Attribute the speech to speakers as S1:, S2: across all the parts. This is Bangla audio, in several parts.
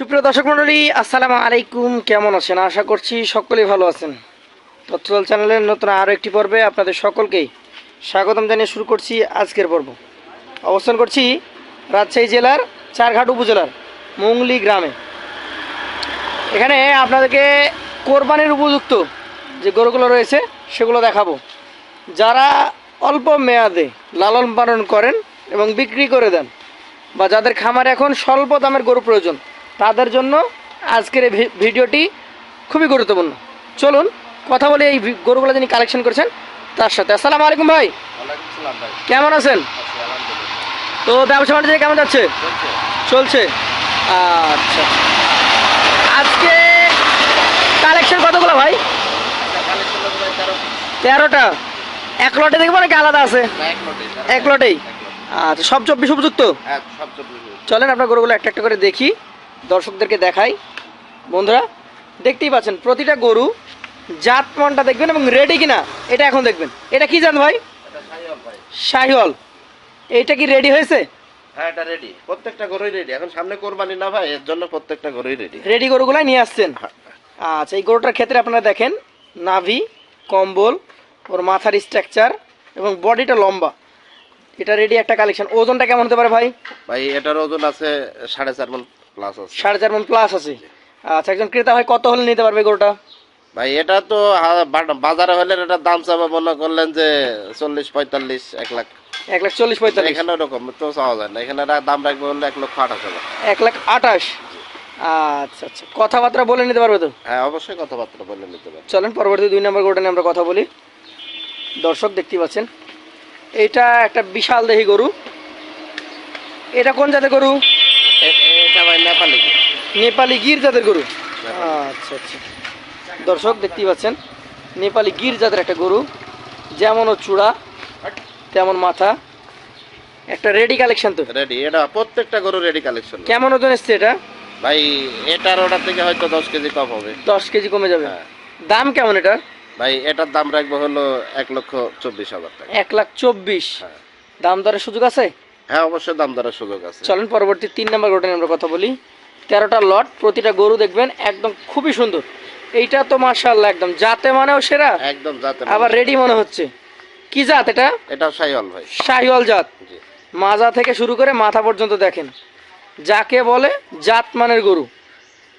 S1: সুপ্রিয় দর্শক মণ্ডলী, আসসালামু আলাইকুম। কেমন আছেন? আশা করছি সকলেই ভালো আছেন। তথ্যদল চ্যানেলের নতুন আরও একটি পর্বে আপনাদের সকলকেই স্বাগতম জানিয়ে শুরু করছি আজকের পর্ব। অবস্থান করছি রাজশাহী জেলার চারঘাট উপজেলার মুংলি গ্রামে। এখানে আপনাদেরকে কোরবানির উপযুক্ত যে গরুগুলো রয়েছে, সেগুলো দেখাবো। যারা অল্প মেয়াদে লালন পালন করেন এবং বিক্রি করে দেন বা যাদের খামার এখন স্বল্প দামের গরু প্রয়োজন তাদের জন্য আজকের এই ভিডিওটি খুবই গুরুত্বপূর্ণ। চলুন কথা বলে এই গরুগুলো যিনি কালেকশন করেছেন তার সাথে। আসসালামু আলাইকুম ভাই। কেমন আছেন? তো ব্যবসা বাণিজ্য কেমন যাচ্ছে? চলছে। আচ্ছা। আজকে কালেকশন কতগুলো ভাই? তেরোটা। এক লটে দেখব নাকি আলাদা আছে? এক লটেই আচ্ছা সব চব্বিশ উপযুক্ত। চলেন আপনার গরুগুলো একটা একটা করে দেখি। দর্শকদেরকে দেখাই। বন্ধুরা দেখতেই পাচ্ছেন প্রতিটা গরু জাত মনটা দেখবেন এবং রেডি কিনা এটা এখন দেখবেন। এটা কি জান ভাই? শাহিওয়াল। এইটা কি রেডি হয়েছে?
S2: হ্যাঁ এটা রেডি প্রত্যেকটা গরুই রেডি এখন সামনে কোরবানি না ভাই এর জন্য প্রত্যেকটা গরুই রেডি
S1: রেডি গরুগুলাই নিয়ে আসছেন। আচ্ছা এই গরুটার ক্ষেত্রে আপনারা দেখেন নাভি কম্বল ওর মাথার স্ট্রাকচার এবং বডিটা লম্বা। এটা রেডি একটা কালেকশন ওজনটা কেমন হতে পারে ভাই?
S2: ভাই এটার ওজন আছে সাড়ে চার মন। প্লাস আছে।
S1: সাড়ে চার মন প্লাস আছে। আচ্ছা একজন ক্রেতা ভাই কত হলে নিতে পারবে গরুটা?
S2: ভাই এটা তো বাজারে হলে এটার দাম চাপা মনে করলেন যে চল্লিশ পঁয়তাল্লিশ এক লাখ।
S1: এক লাখ চল্লিশ পঁয়তাল্লিশ।
S2: এখানে ওরকম তো চাওয়া যায় না। এখানে দাম রাখবে হলে এক লক্ষ আঠাশ হাজার।
S1: এক লাখ আঠাশ? আচ্ছা আচ্ছা। কথাবার্তা বলে নিতে পারবে তো?
S2: হ্যাঁ অবশ্যই কথাবার্তা বলে নিতে পারবে।
S1: চলেন পরবর্তী দুই নম্বর গরুটা নিয়ে আমরা কথা বলি। দর্শক দেখতে পাচ্ছেন এটা একটা বিশাল দেহি গরু। এটা কোন জাতের গরু?
S2: এটা ভাই নেপালি
S1: নেপালি গির জাতের গরু? আচ্ছা আচ্ছা। দর্শক দেখতেই পাচ্ছেন নেপালি গির জাতের একটা গরু। যেমন ও চূড়া তেমন মাথা। একটা রেডি কালেকশন তো।
S2: রেডি এটা প্রত্যেকটা গরু রেডি কালেকশন
S1: কেমন ওজন এসছে এটা?
S2: ভাই এটার ওটার থেকে হয়তো দশ কেজি কম হবে।
S1: দশ কেজি কমে যাবে।
S2: হ্যাঁ।
S1: দাম কেমন এটার?
S2: ভাই এটার দাম রাখব হলো এক লক্ষ চব্বিশ হাজার টাকা।
S1: এক লাখ চব্বিশ।
S2: হ্যাঁ।
S1: দাম দরের সুযোগ আছে?
S2: হ্যাঁ অবশ্যই দাম দরের সুযোগ আছে।
S1: চলেন পরবর্তী তিন নম্বর গরুটা নিয়ে আমরা কথা বলি। তেরোটা লট প্রতিটা গরু দেখবেন একদম খুবই সুন্দর। এইটা তো মার্শাল্লাহ একদম জাতে মানেও সেরা
S2: একদম যাতে
S1: আবার রেডি মনে হচ্ছে। কি জাত এটা?
S2: এটা সাইওয়াল ভাই।
S1: শাহিওয়াল জাত। মাজা থেকে শুরু করে মাথা পর্যন্ত দেখেন। যাকে বলে জাত মানের গরু।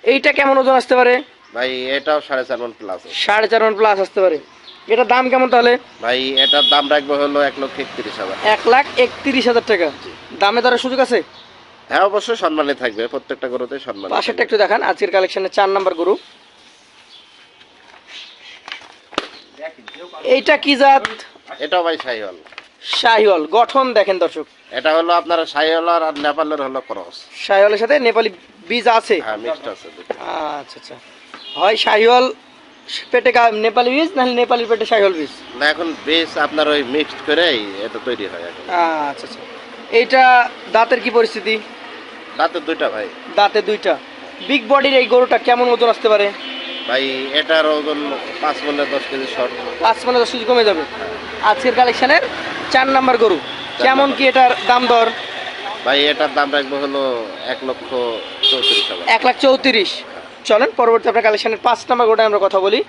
S1: এইটা কেমন ওজন আসতে পারে?
S2: ভাই এটাও সাড়ে চার মন প্লাস
S1: সাড়ে চার মন প্লাস আসতে পারে। এটা দাম কেমন তাহলে?
S2: ভাই এটার দাম রাখব হলো এক লক্ষ একত্রিশ হাজার।
S1: এক লাখ একত্রিশ হাজার টাকা। দামে দরের সুযোগ আছে?
S2: হ্যাঁ অবশ্যই সম্মানে থাকবে। প্রত্যেকটা গরুতে সম্মান
S1: পাশেরটা একটু দেখান আজকের কালেকশনে চার নাম্বার গরু। এইটা কি জাত?
S2: এটাও ভাই সাইওয়াল
S1: শাহিওয়াল। গঠন দেখেন দর্শক।
S2: এটা হলো আপনার সাইওয়াল আর নেপালের হলো ক্রস।
S1: শাহিওয়ালের সাথে নেপালি বীজ আছে?
S2: হ্যাঁ মিক্সড আছে
S1: আচ্ছা আচ্ছা। হয় শাহিওয়াল পেটে নেপালি বীজ নাহলে নেপালি পেটে শাহিওয়াল বীজ।
S2: না এখন বেশ আপনার ওই মিক্সড করেই এটা তৈরি হয় এখন।
S1: আচ্ছা আচ্ছা। এইটা দাঁতের কি পরিস্থিতি?
S2: দাঁতে দুইটা ভাই।
S1: দাঁতে দুইটা। বিগ বডির এই গরুটা কেমন ওজন আসতে পারে?
S2: ভাই এটার ওজন পাঁচ মনে দশ কেজি শর্ট
S1: পাঁচ মানে দশ কেজি কমে যাবে। আজকের কালেকশনের চার নাম্বার গরু। কেমন কি এটার দাম দর?
S2: ভাই এটার দাম রাখব হলো এক লক্ষ চৌত্রিশ
S1: এক লাখ চৌত্রিশ। চলেন পরবর্তী আপনার কালেকশনের পাঁচ নাম্বার গরুটা আমরা কথা বলি।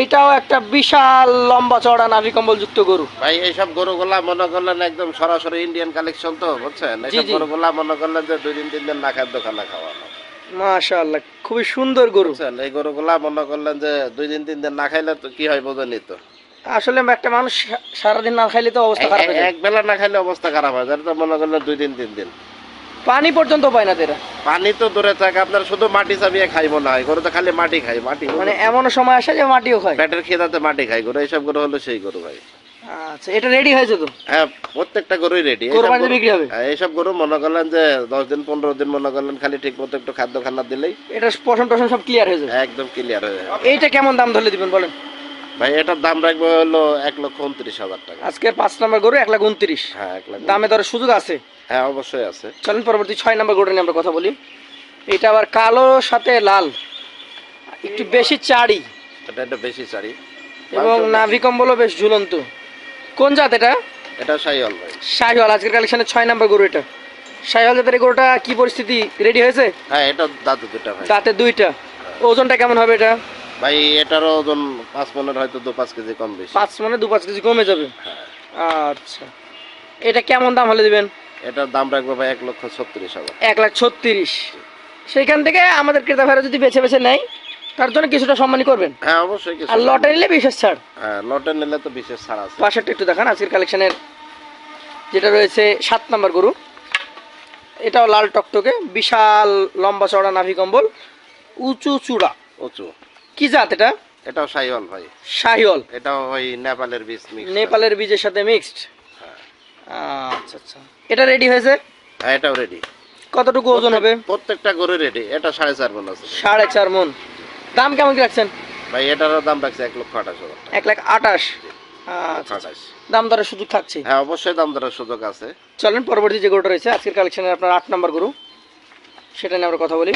S1: এইটাও একটা বিশাল লম্বা চড়া নাভি কম্বল যুক্ত গরু।
S2: ভাই এইসব গরুগুলা মনে করলেন একদম সরাসরি ইন্ডিয়ান কালেকশন তো বুঝছেন? এইসব
S1: জি।
S2: গরুগুলা মনে করলেন যে দুই দিন তিন দিন না খাদ্য খানা খাওয়ানো
S1: মাশাআল্লাহ খুবই সুন্দর গরু।
S2: এই গরুগুলা মনে করলেন যে দুই দিন তিন দিন না খাইলে তো কি হয় বোঝেনি তো।
S1: আসলে একটা মানুষ সারাদিন না খাইলে তো অবস্থা খারাপ হয়ে যায়।
S2: এক বেলা না খাইলে অবস্থা খারাপ হয় যার তো মনে করলেন দুই দিন তিন দিন।
S1: পানি পর্যন্ত পায় না তেরা।
S2: পানি তো দূরে থাকে আপনার শুধু মাটি চাবিয়ে খাই মনে হয় গরু তো খালি মাটি খাই মাটি
S1: মানে এমনও সময় আসে যে মাটিও খায়।
S2: পেটের খেদাতে মাটি খাই গরু এইসব গরু হলো সেই গরু ভাই।
S1: আচ্ছা এটা রেডি হয়েছে তো?
S2: হ্যাঁ প্রত্যেকটা গরুই রেডি
S1: কোরবানিতে বিক্রি হবে?
S2: এইসব গরু মনে করলেন যে দশ দিন পনেরো দিন মনে করলেন খালি ঠিক একটু খাদ্য খানা দিলেই
S1: এটা পশম টশম সব ক্লিয়ার হয়ে যাবে?
S2: একদম ক্লিয়ার হয়ে যাবে।
S1: এইটা কেমন দাম ধরলে দিবেন বলেন?
S2: ভাই এটার দাম রাখব হলো এক লক্ষ উনত্রিশ হাজার টাকা।
S1: আজকের পাঁচ নম্বর গরু এক লাখ উনত্রিশ।
S2: হ্যাঁ এক লাখ
S1: দামে দরের সুযোগ আছে।
S2: হ্যাঁ অবশ্যই আছে।
S1: চলেন পরবর্তী ছয় নম্বর গরু নিয়ে আমরা কথা বলি। এটা আবার কালো সাথে লাল একটু বেশি চাড়ি।
S2: এটা একটু বেশি চারি
S1: এবং নাভি কম্বলও বেশ ঝুলন্ত। কোন জাত এটা?
S2: এটা সাইওয়াল ভাই।
S1: শাহিওয়াল আজকের কালেকশনে ছয় নম্বর গরু এটা। সাইহল জাতের গরুটা কি পরিস্থিতি? রেডি হয়েছে?
S2: হ্যাঁ এটা দাদু দুটা ভাই।
S1: দাঁতে দুইটা। ওজনটা কেমন হবে এটা?
S2: ভাই এটারও ওজন পাঁচ মনের হয়তো দু পাঁচ কেজি কম বেশি।
S1: পাঁচ মানে দু পাঁচ কেজি কমে যাবে।
S2: হ্যাঁ।
S1: আচ্ছা। এটা কেমন দাম হলে দিবেন?
S2: এটার দাম রাখব ভাই এক লক্ষ ছত্রিশ হাজার।
S1: এক লাখ ছত্রিশ। সেইখান থেকে আমাদের ক্রেতা ভাইরা যদি বেছে বেছে নেয় তার জন্য কিছুটা সম্মানী করবেন।
S2: হ্যাঁ অবশ্যই কিছু
S1: আর লটে নিলে বিশেষ ছাড়।
S2: হ্যাঁ লটে নিলে তো বিশেষ ছাড় আছে।
S1: পাশেরটা একটু দেখান আজকের কালেকশনের যেটা রয়েছে সাত নাম্বার গরু। এটাও লাল টকটকে বিশাল লম্বা চড়া নাভি কম্বল উঁচু চূড়া।
S2: উঁচু।
S1: কি জাত এটা?
S2: এটাও সাইওয়াল ভাই।
S1: শাহিওল
S2: এটাও ওই নেপালের বীজ
S1: নেপালের বীজের সাথে মিক্সড। আচ্ছা আচ্ছা। এটা রেডি হয়েছে?
S2: হ্যাঁ এটাও রেডি
S1: কতটুকু ওজন হবে?
S2: প্রত্যেকটা গরু রেডি এটা সাড়ে চার মন আছে।
S1: সাড়ে চার মন। দাম কেমন কি রাখছেন?
S2: ভাই এটারও দাম রাখছে এক লক্ষ আঠাশ হাজার
S1: এক লাখ আটাশ আচ্ছা
S2: আঠাশ।
S1: দাম দরের সুযোগ থাকছে?
S2: হ্যাঁ অবশ্যই দাম দরের সুযোগ আছে।
S1: চলেন পরবর্তী যে গরুটা রয়েছে আজকের কালেকশনের আপনার আট নম্বর গরু। সেটা নিয়ে আমরা কথা বলি।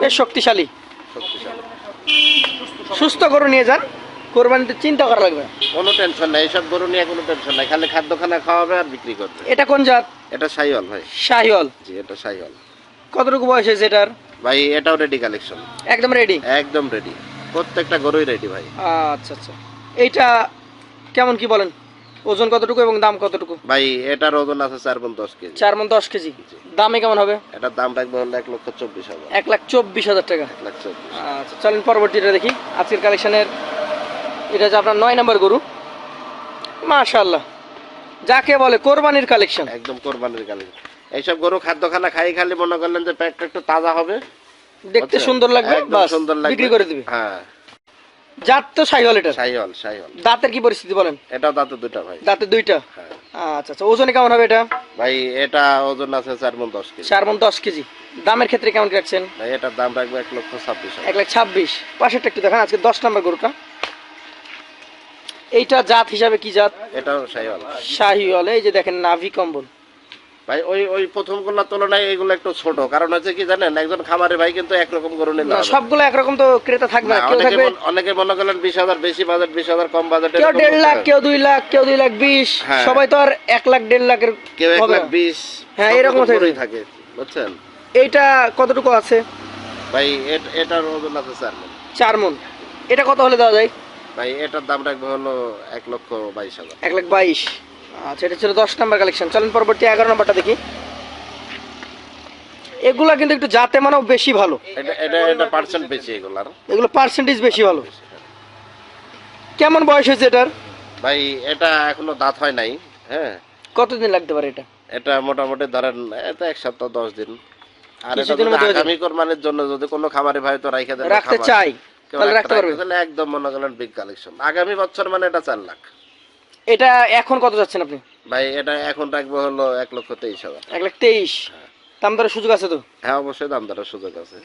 S1: বেশ শক্তিশালী।
S2: শক্তিশালী।
S1: সুস্থ গরু নিয়ে যান। কোরবানিতে চিন্তা করা লাগবে
S2: কোনো টেনশন নাই এইসব গরু নিয়ে কোনো টেনশন নাই খালি খাদ্যখানা খাওয়াবে আর বিক্রি করবে।
S1: এটা কোন জাত?
S2: এটা সাইওয়াল ভাই।
S1: শাহিওল
S2: জি এটা সাইওয়াল।
S1: কতটুকু বয়স হয়েছে এটার?
S2: ভাই এটাও রেডি কালেকশন
S1: একদম রেডি
S2: একদম রেডি প্রত্যেকটা গরুই রেডি ভাই।
S1: আচ্ছা আচ্ছা। এইটা কেমন কি বলেন? ওজন কতটুকু এবং দাম কতটুকু?
S2: ভাই এটার ওজন আছে চার পন দশ কেজি।
S1: চার মন দশ কেজি। দামে কেমন হবে?
S2: এটার দাম রাখবে হলো এক লক্ষ চব্বিশ হাজার।
S1: এক লাখ চব্বিশ হাজার টাকা।
S2: এক লাখ চব্বিশ।
S1: আচ্ছা চলেন পরবর্তীটা দেখি। আজকের কালেকশনের এটা হচ্ছে আপনার নয় নম্বর গরু? মাশাল্লাহ যাকে বলে কোরবানির কালেকশন
S2: একদম কোরবানির কালেকশন এইসব গরু খাদ্য খাদ্যখানা খাই খালি মনে করলেন যে পেটটা একটু তাজা হবে।
S1: দেখতে সুন্দর লাগবে বাস
S2: সুন্দর লাগবে।
S1: বিক্রি করে দিবে।
S2: হ্যাঁ।
S1: জাত তো সাইহল এটা
S2: সাইহল সাইহল
S1: দাঁতের কি পরিস্থিতি বলেন?
S2: এটাও দাঁতে দুটা ভাই।
S1: দাঁতে দুইটা?
S2: হ্যাঁ।
S1: আচ্ছা আচ্ছা ওজনে কেমন হবে এটা?
S2: ভাই এটা ওজন আছে চার মন দশ কেজি।
S1: চার মন দশ কেজি। দামের ক্ষেত্রে কেমন রাখছেন?
S2: ভাই এটার দাম রাখবে এক লক্ষ ছাব্বিশ
S1: এক লাখ ছাব্বিশ। পাশেরটা একটু দেখান আজকে দশ নম্বর গরুটা। এইটা জাত হিসাবে কি জাত
S2: এটাও সাইহল
S1: শাহিওয়াল এই যে দেখেন নাভি কম্বল
S2: ভাই ওই ওই প্রথমগুলার তুলনায় এগুলো একটু ছোট কারণ হচ্ছে কি জানেন একজন খামারে ভাই কিন্তু একরকম গরু নিলে।
S1: সবগুলো একরকম তো ক্রেতা থাকবে না কেউ থাকবে
S2: অনেকে মনে বিশ হাজার বেশি বাজেট বিশ হাজার কম বাজেট
S1: কেউ দেড় লাখ কেউ দুই লাখ কেউ দুই লাখ বিশ
S2: হ্যাঁ।
S1: সবাই তো আর এক লাখ দেড় লাখের
S2: কেউ এক লাখ
S1: না।
S2: বিশ
S1: হ্যাঁ, এরকম
S2: রকম
S1: থাকে।
S2: বুঝছেন
S1: এইটা কতটুকু আছে
S2: ভাই এট- এটার ওজন আছে চার মণ।
S1: চার মন এটা কত হলে দেওয়া যায়
S2: ভাই এটার দাম রাখবে হলো এক লক্ষ বাইশ হাজার।
S1: এক লাখ বাইশ। আচ্ছা এটা ছিল দশ নম্বর কালেকশন চলেন পরবর্তী এগারো নম্বরটা দেখি। এগুলা কিন্তু একটু জাতে মানেও বেশি ভালো।
S2: এটা এটা এটা পার্সেন্ট বেশি এগুলার।
S1: এগুলো পার্সেন্টেজ বেশি ভালো। কেমন বয়স হয়েছে এটার?
S2: ভাই এটা এখনও দাঁত হয় নাই হ্যাঁ।
S1: কতদিন লাগতে পারে এটা?
S2: এটা মোটামুটি ধরেন এটা এক সপ্তাহ দশ দিন। আর এটা আগামী কোরবানির জন্য যদি কোনো খামারে ভাই তো রাইখে দেন
S1: রাখতে চাই। তাহলে রাখতে পারবে
S2: তাহলে একদম মনে করেন বিগ কালেকশন আগামী বছর মানে এটা চার লাখ।
S1: এটা এখন কত যাচ্ছেন আপনি?
S2: ভাই এটা এখন রাখব হলো এক লক্ষ তেইশ হাজার।
S1: এক লাখ তেইশ। দাম দরের সুযোগ আছে তো?
S2: হ্যাঁ অবশ্যই দাম দরের সুযোগ আছে।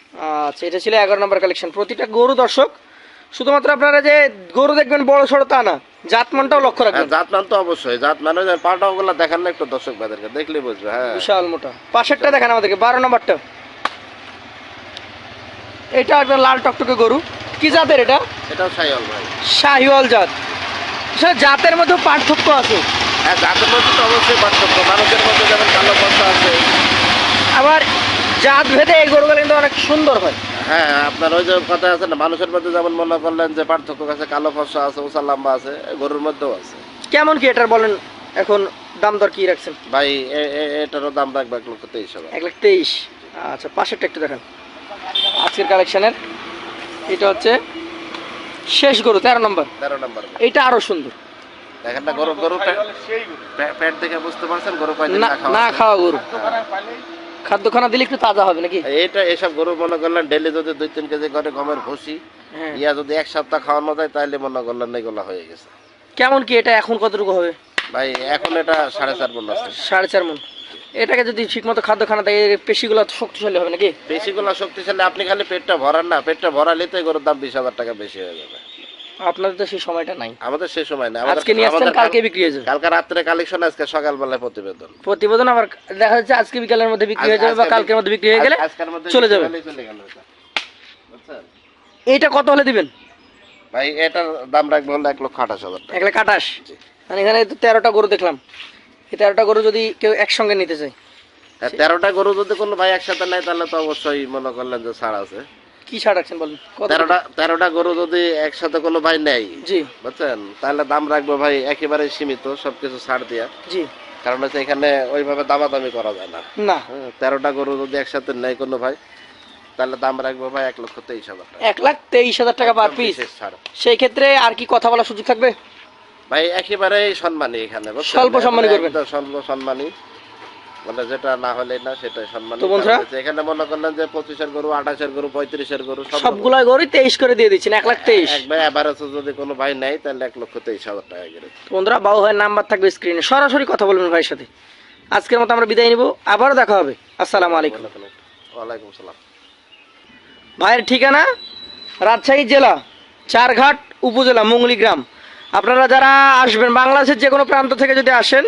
S1: আচ্ছা এটা ছিল এগারো নম্বর কালেকশন প্রতিটা গরু দর্শক শুধুমাত্র আপনারা যে গরু দেখবেন বড় সড়ো তা না জাতমানটাও লক্ষ্য
S2: হ্যাঁ
S1: রাখবেন।
S2: জাত মান তো অবশ্যই। জাত মানে যে ওগুলা দেখান না একটু দর্শক ভাইদেরকে দেখলে বুঝবে হ্যাঁ।
S1: বিশাল মোটা। পাশেরটা দেখেন আমাদেরকে বারো নম্বরটা। এটা একদম লাল টকটকে গরু। কি জাতের এটা?
S2: এটাও সাইল ভাই।
S1: শাহিওয়াল জাত। আসলে জাতের মধ্যে পার্থক্য আছে?
S2: হ্যাঁ জাতের মধ্যে তো অবশ্যই পার্থক্য। মানুষের মধ্যে যেমন কালো পশা আছে।
S1: আবার জাত ভেদে এই গরুগুলো কিন্তু অনেক সুন্দর হয়।
S2: হ্যাঁ আপনার ওই যে কথা আছে না মানুষের মধ্যে যেমন মনে করলেন যে পার্থক্য আছে কালো ফসা আছে উষা লম্বা আছে গরুর মধ্যেও আছে।
S1: কেমন কি এটার বলেন? এখন দাম দর কি রাখছেন?
S2: ভাই এটারও দাম রাখবে এক লক্ষ তেইশ হাজার।
S1: এক লাখ তেইশ। আচ্ছা পাশেরটা একটু দেখেন। আজকের কালেকশনের এটা হচ্ছে শেষ গরু তেরো নম্বর।
S2: তেরো নম্বর
S1: এটা আরও সুন্দর।
S2: দেখেন না গরু গরু পে- পে- পেট দেখে বুঝতে পারছেন গরু
S1: না
S2: খাওয়া
S1: না খাওয়া গরু। খাদ্যখানা দিলে একটু তাজা হবে নাকি?
S2: হ্যাঁ, এটা এসব গরু মনে করলেন ডেলি যদি দুই তিন কেজি করে গমের ভুসি
S1: হ্যাঁ।
S2: ইয়া যদি এক সপ্তাহ খাওয়ানো যায় তাহলে মনে করলেন এগুলো হয়ে গেছে।
S1: কেমন কি এটা এখন কতটুকু হবে?
S2: ভাই এখন এটা সাড়ে চার মন আছে।
S1: সাড়ে চার মন এটাকে যদি ঠিক মতো খাদ্য খানা দেয় পেশিগুলো শক্তিশালী হবে নাকি?
S2: বেশিগুলো শক্তিশালী আপনি খালি পেটটা ভরান না পেটটা ভরালে তো গরুর দাম বিশ হাজার টাকা বেশি হয়ে যাবে।
S1: আপনাদের তো সেই সময়টা নাই।
S2: আমাদের সে সময় না আমাদের-
S1: আজকে নিয়ে আসছেন কালকে বিক্রি হয়ে যাবে
S2: কালকে রাত্রে কালেকশন আজকে সকালবেলায় প্রতিবেদন।
S1: প্রতিবেদন আবার দেখা যাচ্ছে আজকে বিকালের মধ্যে বিক্রি হয়ে যাবে বা কালকের মধ্যে বিক্রি হয়ে গেলে চলে যাবে।
S2: এটা।
S1: এইটা কত হলে দিবেন?
S2: ভাই এটার দাম রাখব হলো এক লক্ষ আঠাশ হাজার
S1: এক লাখ আঠাশ। মানে এখানে তেরোটা গরু দেখলাম। এই তেরোটা গরু যদি কেউ একসঙ্গে নিতে চায়?
S2: তেরোটা গরু যদি কোনো ভাই একসাথে নেয় তাহলে তো অবশ্যই মনে করলেন যে ছাড় আছে।
S1: কি ছাড় রাখছেন বলেন?
S2: তেরোটা তেরোটা গরু যদি একসাথে কোনো ভাই নেয়
S1: জি।
S2: বুঝছেন? তাহলে দাম রাখব ভাই একেবারে সীমিত সবকিছু ছাড় দিয়া।
S1: জি।
S2: কারণ হচ্ছে এখানে ওইভাবে দামাদামি করা যায় না।
S1: না।
S2: হ্যাঁ, তেরোটা গরু যদি একসাথে নেয় কোনো ভাই তাহলে দাম রাখব ভাই এক লক্ষ তেইশ হাজার
S1: এক লাখ তেইশ হাজার টাকা পার পিস সেই ক্ষেত্রে আর কি কথা বলার সুযোগ থাকবে?
S2: ভাই একেবারে সম্মানী এখানে
S1: স্বল্প সম্মানী করবেন।
S2: স্বল্প সম্মানী। মানে যেটা না হলে না সেটাই সম্মানী। এখানে মনে করলেন যে পঁচিশের গরু আঠাশের গরু পঁয়ত্রিশের গরু সব
S1: সবগুলা গরু তেইশ করে দিয়ে দিচ্ছেন এক লাখ তেইশ।
S2: এক ভাই এভারেজ যদি কোনো ভাই নেয় তাহলে এক লক্ষ তেইশ হাজার টাকা করে
S1: তো বন্ধুরা বাবু ভাইয়ের নাম্বার থাকবে স্ক্রিনে। সরাসরি কথা বলবেন ভাইয়ের সাথে। আজকের মতো আমরা বিদায় নিব আবারও দেখা হবে। আসসালামু আলাইকুম।
S2: ওয়ালাইকুম সালাম
S1: ভাইয়ের ঠিকানা রাজশাহী জেলা চারঘাট উপজেলা মুঙ্গলি গ্রাম। আপনারা যারা আসবেন বাংলাদেশের যে কোনো প্রান্ত থেকে যদি আসেন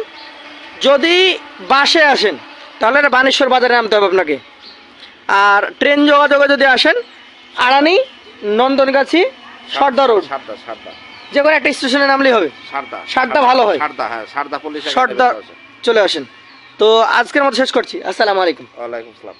S1: যদি বাসে আসেন তাহলে বানেশ্বর বাজারে নামতে হবে আপনাকে। আর ট্রেন যোগাযোগে যদি আসেন আড়ানি নন্দনগাছি রোড।
S2: সারদা সারদা।
S1: যে কোনো একটা স্টেশনে নামলেই হবে।
S2: সারদা
S1: ভালো হয়।
S2: সারদা হ্যাঁ
S1: চলে আসেন। তো আজকের মতো শেষ করছি। আসসালামু আলাইকুম।
S2: ওয়ালাইকুম সালাম